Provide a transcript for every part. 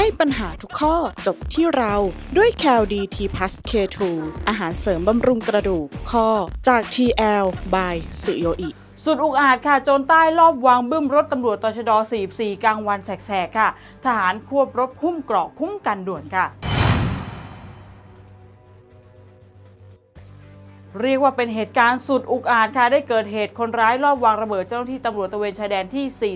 ให้ปัญหาทุกข้อจบที่เราด้วย c a l d t p l u s K2 อาหารเสริมบำรุงกระดูกข้อจาก TL by สุโยอิสุดอุกอาจค่ะโจรใต้รอบวางบึ้มรถตำรวจตชด 44 กลางวันแสกๆ ค่ะ ทหารควบรถคุ้มเกราะคุ้มกันด่วนค่ะ เรียกว่าเป็นเหตุการณ์สุดอุกอาจค่ะ ได้เกิดเหตุคนร้ายรอบวางระเบิดเจ้าหน้าที่ตำรวจตะเวนชายแดนที่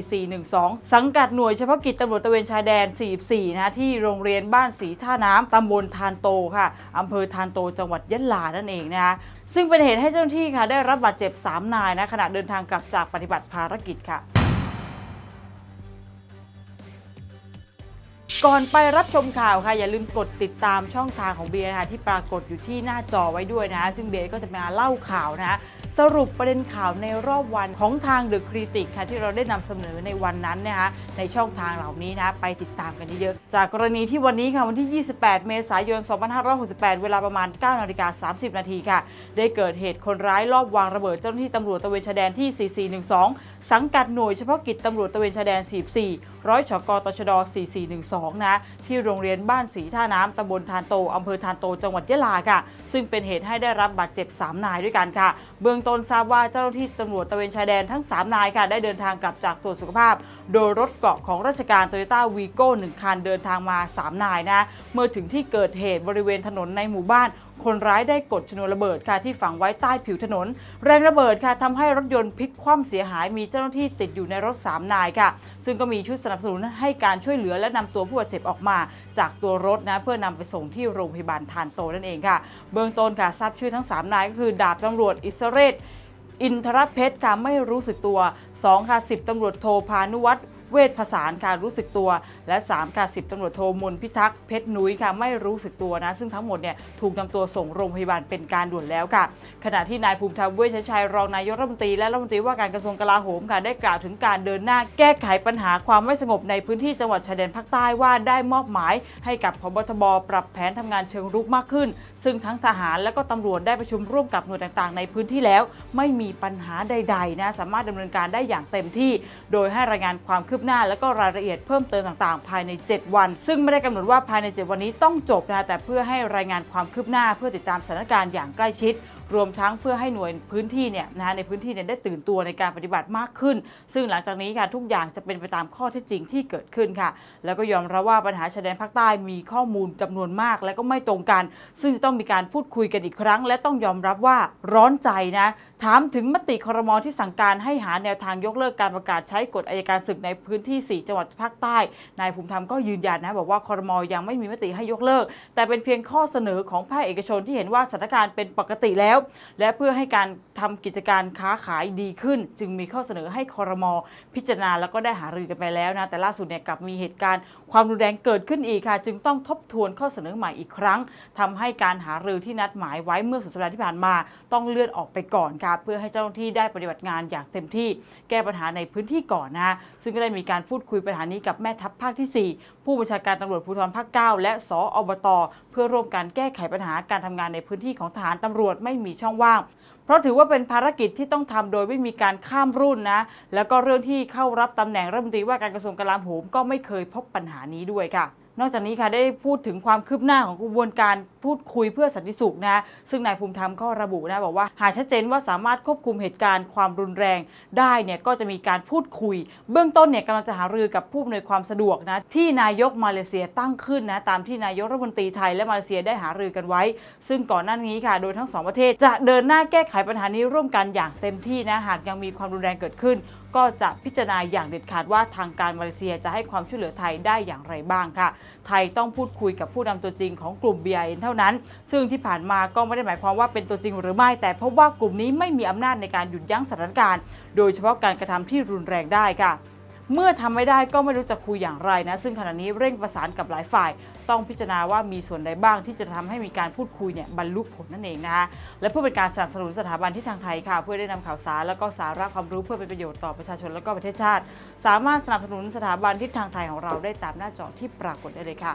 4412 สังกัดหน่วยเฉพาะกิจตำรวจตะเวนชายแดน 44 นะที่โรงเรียนบ้านสีท่าน้ำตำบลทานโตค่ะอำเภอทานโตจังหวัดยะลานั่นเองนะคะซึ่งเป็นเหตุให้เจ้าหน้าที่ค่ะได้รับบาดเจ็บ 3 นายนะขณะเดินทางกลับจากปฏิบัติภารกิจค่ะ ก่อนไปรับชมข่าวค่ะ อย่าลืมกดติดตามช่องทางของเบียร์นะคะที่ปรากฏอยู่ที่หน้าจอไว้ด้วยนะซึ่งเบียร์ก็จะมาเล่าข่าวนะคะสรุปประเด็นข่าวในรอบวันของทางเดอะคริติกค่ะที่เราได้นำเสนอในวันนั้นนะคะในช่องทางเหล่านี้นะไปติดตามกันเยอะๆจากกรณีที่วันนี้ค่ะวันที่ 28 เมษายน 2568 เวลาประมาณ9นาฬิกา30 นาทีค่ะ ได้เกิดเหตุคนร้ายลอบวางระเบิดเจ้าหน้าที่ตำรวจตะเวนชายแดนที่ 4412 สังกัดหน่วยเฉพาะกิจตำรวจตะเวนชายแดน 44 ร้อยชกตชด 4412นะที่โรงเรียนบ้านสีท่าน้ำตำบลทานโตอำเภอทานโตจังหวัดยะลาค่ะ ซึ่งเป็นเหตุให้ได้รับบาดเจ็บ 3 นายด้วยกันค่ะ เบื้องต้นทราบว่าเจ้าหน้าที่ตำรวจตะเวนชายแดนทั้ง 3 นายค่ะ ได้เดินทางกลับจากตรวจสุขภาพ โดยรถเกาะของราชการโตโยต้าวีโก้1คันเดินทางมา 3 นายนะ เมื่อถึงที่เกิดเหตุบริเวณถนนในหมู่บ้าน คนร้ายได้กดชนวนระเบิดค่ะที่ฝังไว้ใต้ผิวถนน แรงระเบิดค่ะทำให้รถยนต์พลิกคว่ำเสียหายมีเจ้าหน้าที่ติดอยู่ในรถ 3 นายค่ะ ซึ่งก็มีชุดสนับสนุนให้การช่วยเหลือและนำตัวผู้บาดเจ็บออกมา จากตัวรถนะเพื่อนำไปส่งที่โรงพยาบาลทานโตนั่นเองค่ะ เบื้องต้นค่ะทราบชื่อทั้ง 3 นายก็คือ ดาบตำรวจอิสเรศอินทรเพชรค่ะไม่รู้สึกตัว2ค่ะ10ตำรวจโทพานุวัฒน์ เวชผสานค่ะรู้สึกตัว และ 3 ค่ะ10ตำรวจโทมนพิทักษ์เพชรนุ้ยค่ะไม่รู้สึกตัวนะ ซึ่งทั้งหมดเนี่ยถูกนำตัวส่งโรงพยาบาลเป็นการด่วนแล้วค่ะ ขณะที่นายภูมิธรรมเวชชัยรองนายกรัฐมนตรีและรัฐมนตรีว่าการกระทรวงกลาโหมค่ะได้กล่าวถึงการเดินหน้าแก้ไขปัญหาความไม่สงบในพื้นที่จังหวัดชายแดนภาคใต้ว่าได้มอบหมาย ให้กับพบทบปรับแผนทำงานเชิงรุกมากขึ้น ซึ่งทั้งทหารและก็ตำรวจได้ประชุมร่วมกับหน่วยต่างๆ ในพื้นที่แล้ว ไม่มีปัญหาใดๆนะสามารถดำเนินการได้อย่างเต็มที่ โดยให้รายงานความคืบหน้าและก็รายละเอียดเพิ่มเติมต่างๆ ภายใน 7 วัน ซึ่งไม่ได้กำหนดว่าภายใน 7 วันนี้ต้องจบนะแต่เพื่อให้รายงานความคืบหน้าเพื่อติดตามสถานการณ์อย่างใกล้ชิด รวมทั้งเพื่อให้หน่วยพื้นที่เนี่ยนะในพื้นที่เนี่ยได้ตื่นตัวในการปฏิบัติมากขึ้น ซึ่งหลังจากนี้ค่ะทุกอย่างจะเป็นไปตามข้อเท็จจริงที่เกิดขึ้นค่ะ แล้วก็ยอมรับว่าปัญหาชายแดนภาคใต้มีข้อมูลจำนวนมากและก็ไม่ตรงกัน ซึ่งจะต้องมีการพูดคุยกันอีกครั้ง และต้องยอมรับว่าร้อนใจนะถามถึงมติครมที่สั่งการให้หาแนวทางยกเลิกการประกาศใช้กฎอายการศึกในพื้นที่ 4 จังหวัดภาคใต้นายภูมิธรรมก็ยืนยันนะบอกว่าครมยังไม่มีมติให้ยกเลิก แต่เป็นเพียงข้อเสนอของภาคเอกชนที่เห็นว่าสถานการณ์เป็นปกติแล้วและเพื่อให้การทำกิจการค้าขายดีขึ้น จึงมีข้อเสนอให้คอรมอพิจารณาแล้วก็ได้หารือกันไปแล้วนะแต่ล่าสุดเนี่ยกลับมีเหตุการณ์ความรุนแรงเกิดขึ้นอีกค่ะ จึงต้องทบทวนข้อเสนอใหม่อีกครั้งทำให้การหารือที่นัดหมายไว้เมื่อสุดสัปดาห์ที่ผ่านมา ต้องเลื่อนออกไปก่อนค่ะเพื่อให้เจ้าหน้าที่ได้ปฏิบัติงานอย่างเต็มที่ แก้ปัญหาในพื้นที่ก่อนนะซึ่งก็ได้มีการพูดคุยปัญหานี้กับแม่ทัพภาคที่ 4 ผู้บัญชาการตำรวจภูธรภาค 9 และสออบตเพื่อร่วมกันแก้ไขปัญหาการทำงานในพื้นที่ของทหารตำรวจไม่มีช่องว่าง เพราะถือว่าเป็นภารกิจที่ต้องทำโดยไม่มีการข้ามรุ่นนะ แล้วก็เรื่องที่เข้ารับตำแหน่งรัฐมนตรีว่าการกระทรวงกลาโหมก็ไม่เคยพบปัญหานี้ด้วยค่ะ นอกจากนี้ค่ะได้พูดถึงความคืบหน้าของกระบวนการพูดคุยเพื่อสันติสุขนะซึ่งนายภูมิธรรมก็ระบุนะบอกว่า หากชัดเจนว่าสามารถควบคุมเหตุการณ์ความรุนแรงได้เนี่ยก็จะมีการพูดคุย เบื้องต้นเนี่ยกำลังจะหารือกับผู้อำนวยความสะดวกนะที่นายกมาเลเซียตั้งขึ้นนะตามที่นายกรัฐมนตรีไทยและมาเลเซียได้หารือกันไว้ ซึ่งก่อนหน้านี้ค่ะโดยทั้งสองประเทศ จะเดินหน้าแก้ไขปัญหานี้ร่วมกันอย่างเต็มที่นะหากยังมีความรุนแรงเกิดขึ้น ก็จะพิจารณาอย่างเด็ดขาดว่าทางการมาเลเซียจะให้ความช่วยเหลือไทยได้อย่างไรบ้างค่ะ ไทยต้องพูดคุยกับผู้นำตัวจริงของกลุ่ม BIN เท่านั้น ซึ่งที่ผ่านมาก็ไม่ได้หมายความว่าเป็นตัวจริงหรือไม่ แต่พบว่ากลุ่มนี้ไม่มีอำนาจในการหยุดยั้งสถานการณ์ โดยเฉพาะการกระทำที่รุนแรงได้ค่ะเมื่อทำไม่ได้ก็ไม่รู้จะคุยอย่างไรนะ ซึ่งขณะนี้เร่งประสานกับหลายฝ่าย ต้องพิจารณาว่ามีส่วนใดบ้างที่จะทำให้มีการพูดคุยเนี่ยบรรลุผลนั่นเองนะคะและเพื่อเป็นการสนับสนุนสถาบันที่ทางไทยค่ะ เพื่อได้นำข่าวสารแล้วก็สาระความรู้เพื่อเป็นประโยชน์ต่อประชาชนและก็ประเทศชาติ สามารถสนับสนุนสถาบันที่ทางไทยของเราได้ตามหน้าจอที่ปรากฏได้เลยค่ะ